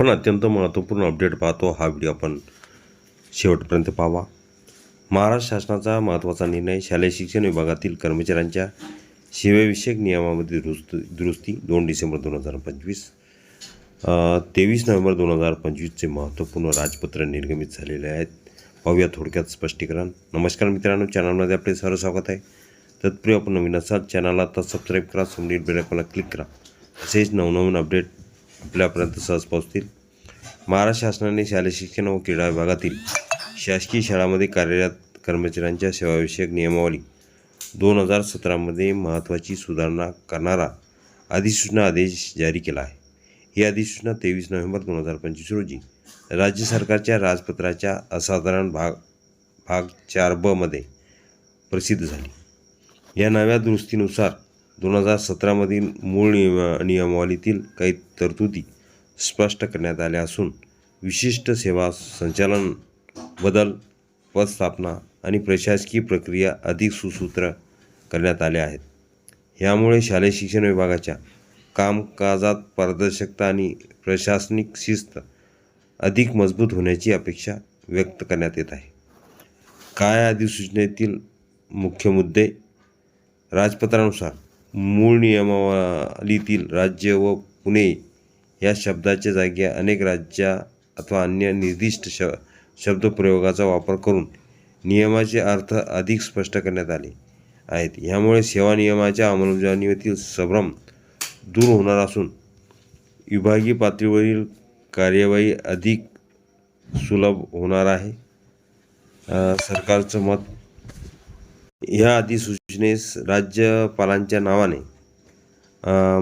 पण अत्यंत महत्त्वपूर्ण अपडेट पाहतो. हा व्हिडिओ आपण शेवटपर्यंत पाहावा. महाराष्ट्र शासनाचा महत्त्वाचा निर्णय शालेय शिक्षण विभागातील कर्मचाऱ्यांच्या सेवेविषयक नियमामध्ये दुरुस्त दुरुस्ती दोन डिसेंबर दोन हजार पंचवीस तेवीस नोव्हेंबर दोन हजार पंचवीसचे महत्त्वपूर्ण राजपत्र निर्गमित झालेले आहेत. पाहूया थोडक्यात स्पष्टीकरण. नमस्कार मित्रांनो चॅनलमध्ये आपले सर्व स्वागत आहे. तत्पूर्वी आपण नवीन असाल चॅनलला आता सबस्क्राईब करा समोरील बेल क्लिक करा. तसेच नवनवीन अपडेट आपल्यापर्यंत सहज पोहोचतील. महाराष्ट्र शासनाने शालेय शिक्षण व क्रीडा विभागातील शासकीय शाळांमध्ये कार्यरत कर्मचाऱ्यांच्या सेवाविषयक नियमावली दोन हजार सतरामध्ये महत्त्वाची सुधारणा करणारा अधिसूचना आदेश जारी केला आहे. ही अधिसूचना तेवीस नोव्हेंबर दोन हजार पंचवीस रोजी राज्य सरकारच्या राजपत्राच्या असाधारण भाग भाग चार बमध्ये प्रसिद्ध झाली. या नव्या दुरुस्तीनुसार दोन हजार सतरामधील मूळ नियम नियमावलीतील काही तरतुदी स्पष्ट करण्यात आल्या असून विशिष्ट सेवा संचालन बदल पदस्थापना आणि प्रशासकीय प्रक्रिया अधिक सुसूत्र करण्यात आल्या आहेत. यामुळे शालेय शिक्षण विभागाच्या कामकाजात पारदर्शकता आणि प्रशासनिक शिस्त अधिक मजबूत होण्याची अपेक्षा व्यक्त करण्यात येत आहे. काय अधिसूचनेतील मुख्य मुद्दे? राजपत्रानुसार मूळ नियमावलीतील राज्य व पुणे या शब्दाच्या जागी अनेक राज्या अथवा अन्य निर्दिष्ट श शब्दप्रयोगाचा वापर करून नियमाचे अर्थ अधिक स्पष्ट करण्यात आले आहेत. यामुळे सेवा नियमाच्या अंमलबजावणीतील संभ्रम दूर होणार असून विभागीय पातळीवरील कार्यवाही अधिक सुलभ होणार आहे. सरकारचं मत या अधिसूचनेस राज्यपालांच्या नावाने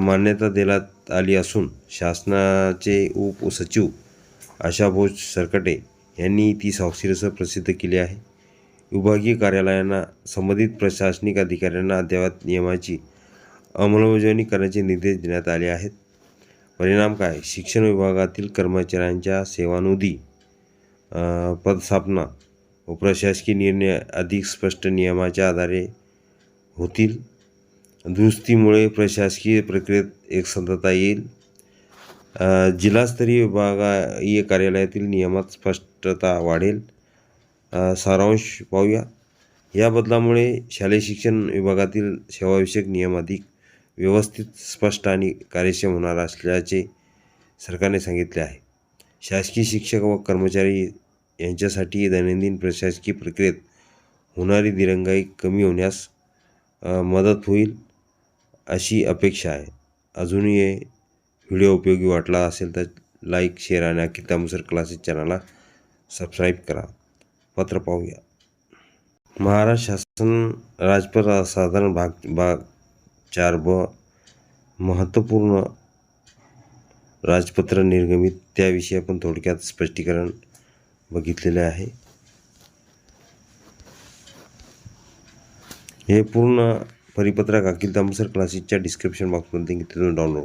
मान्यता देण्यात आली असून शासनाचे उपसचिव आशा भोज सरकटे यांनी ती स्वाक्षरीसह प्रसिद्ध केली आहे. विभागीय कार्यालयांना संबंधित प्रशासनिक अधिकाऱ्यांना अद्ययावत नियमाची अंमलबजावणी करण्याचे निर्देश देण्यात आले आहेत. परिणाम काय? शिक्षण विभागातील कर्मचाऱ्यांच्या सेवानोधी पदस्थापना व प्रशासकीय निर्णय अधिक स्पष्ट नियमाच्या आधारे होतील. दुरुस्तीमुळे प्रशासकीय प्रक्रियेत एकसंधता येईल. जिल्हास्तरीय विभागीय कार्यालयातील नियमात स्पष्टता वाढेल. सारांश पाहूया. या बदलामुळे शालेय शिक्षण विभागातील सेवाविषयक नियम अधिक व्यवस्थित स्पष्ट आणि कार्यक्षम होणार असल्याचे सरकारने सांगितले आहे. शासकीय शिक्षक व कर्मचारी यांच्यासाठी दैनंदिन प्रशासकीय प्रक्रियेत होणारी दिरंगाई कमी होण्यास मदत होईल अशी अपेक्षा आहे. अजूनही हे व्हिडिओ उपयोगी वाटला असेल तर लाईक शेअर आणि अखिल तामसर क्लासेस चॅनलला सबस्क्राईब करा. पत्र पाहूया. महाराष्ट्र शासन राजपत्र साधारण भाग भाग चार ब महत्त्वपूर्ण राजपत्र निर्गमित त्याविषयी आपण थोडक्यात स्पष्टीकरण बघितलेले आहे. हे पूर्ण परिपत्रक अखिल तांबसर क्लासेसच्या डिस्क्रिप्शन बॉक्समध्ये तिथून डाउनलोड